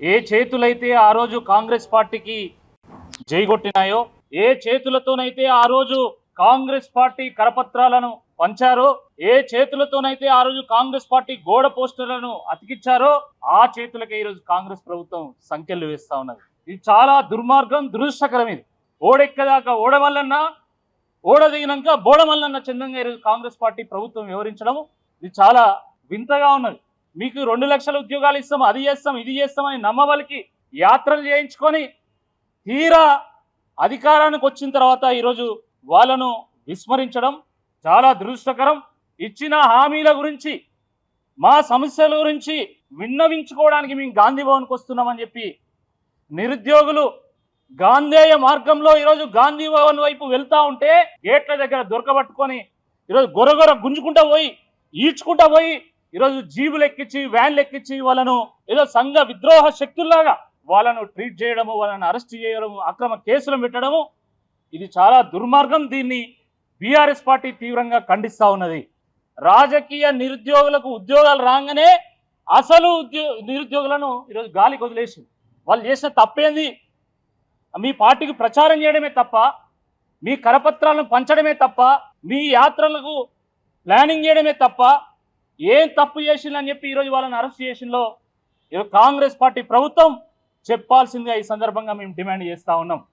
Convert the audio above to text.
ఏ చేతులైతే ఆ రోజు కాంగ్రెస్ పార్టీకి జైగొట్టినాయో ఏ చేతులతోనైతే ఆ రోజు కాంగ్రెస్ పార్టీ కరపత్రాలను పంచారో ఏ చేతులతోనైతే ఆ రోజు కాంగ్రెస్ పార్టీ గోడ పోస్టర్లను అతికిచ్చారో ఆ చేతులకే ఈరోజు కాంగ్రెస్ ప్రభుత్వం సంఖ్యలు వేస్తా ఉన్నది. ఇది చాలా దుర్మార్గం దురదృష్టకరం ఇది. ఓడెక్కదాకా ఓడవల్లన్నా ఓడ దిగినాక బోడమల్లన్న చందంగా ఈరోజు కాంగ్రెస్ పార్టీ ప్రభుత్వం వివరించడం ఇది చాలా వింతగా ఉన్నది. మీకు రెండు లక్షల ఉద్యోగాలు ఇస్తాం అది చేస్తాం ఇది చేస్తామని నమ్మవలికి యాత్రలు చేయించుకొని తీరా అధికారానికి వచ్చిన తర్వాత ఈరోజు వాళ్ళను విస్మరించడం చాలా దురదృష్టకరం. ఇచ్చిన హామీల గురించి మా సమస్యల గురించి విన్నవించుకోవడానికి మేము గాంధీ భవన్కి వస్తున్నామని చెప్పి నిరుద్యోగులు గాంధేయ మార్గంలో ఈరోజు గాంధీ భవన్ వైపు వెళ్తా ఉంటే గేట్ల దగ్గర దొరకబట్టుకొని ఈరోజు గొరగొర గుంజుకుంటా పోయి ఈడ్చుకుంటా పోయి ఈరోజు జీవులు ఎక్కించి వ్యాన్లు ఎక్కించి వాళ్ళను ఏదో సంఘ విద్రోహ శక్తుల్లాగా వాళ్ళను ట్రీట్ చేయడము వాళ్ళని అరెస్ట్ చేయడము అక్రమ కేసులు పెట్టడము ఇది చాలా దుర్మార్గం. దీన్ని బీఆర్ఎస్ పార్టీ తీవ్రంగా ఖండిస్తూ ఉన్నది. రాజకీయ నిరుద్యోగులకు ఉద్యోగాలు రాగానే అసలు ఉద్యో నిరుద్యోగులను ఈరోజు గాలికి వదిలేసి వాళ్ళు చేసిన తప్పేంది? మీ పార్టీకి ప్రచారం చేయడమే తప్ప మీ కరపత్రాలను పంచడమే తప్ప మీ యాత్రలకు ప్లానింగ్ చేయడమే తప్ప ఏం తప్పు చేసిందని చెప్పి ఈరోజు వాళ్ళని అరెస్ట్ చేసిందో ఈరోజు కాంగ్రెస్ పార్టీ ప్రభుత్వం చెప్పాల్సిందిగా ఈ సందర్భంగా మేము డిమాండ్ చేస్తా ఉన్నాం.